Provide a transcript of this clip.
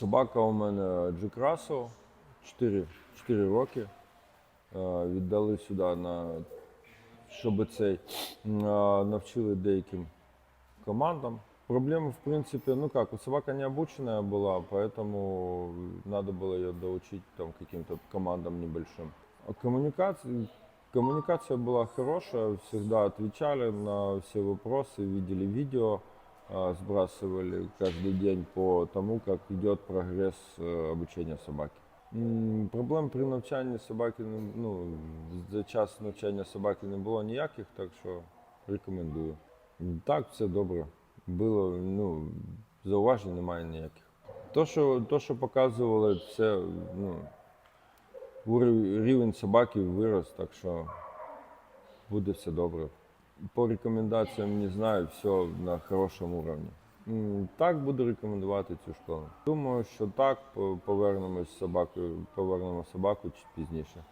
Собака у мене Джек Рассел, 4, 4 роки. Е, Віддали сюди, на, щоб цей м, а, навчили деяким командам. Проблема, в принципе, ну как, вот собака не обученная была, поэтому надо было ее доучить там каким-то командам небольшим. А коммуникация, коммуникация была хорошая, всегда отвечали на все вопросы, видели видео, а, сбрасывали каждый день по тому, как идет прогресс э, обучения собаки. М, Проблем при навчанні собаки не- ну, за час навчання собаки не було ніяких, так що рекомендую. М, Так, все добре. Було, ну, зауважень немає ніяких. То, що, то, що показували, це ну, ур- рівень собаки вирос, так що буде все добре. По рекомендаціям не знаю, все на хорошому уровні. Так буду рекомендувати цю школу. Думаю, що так, по- повернемось собакою, повернемо собаку чи пізніше.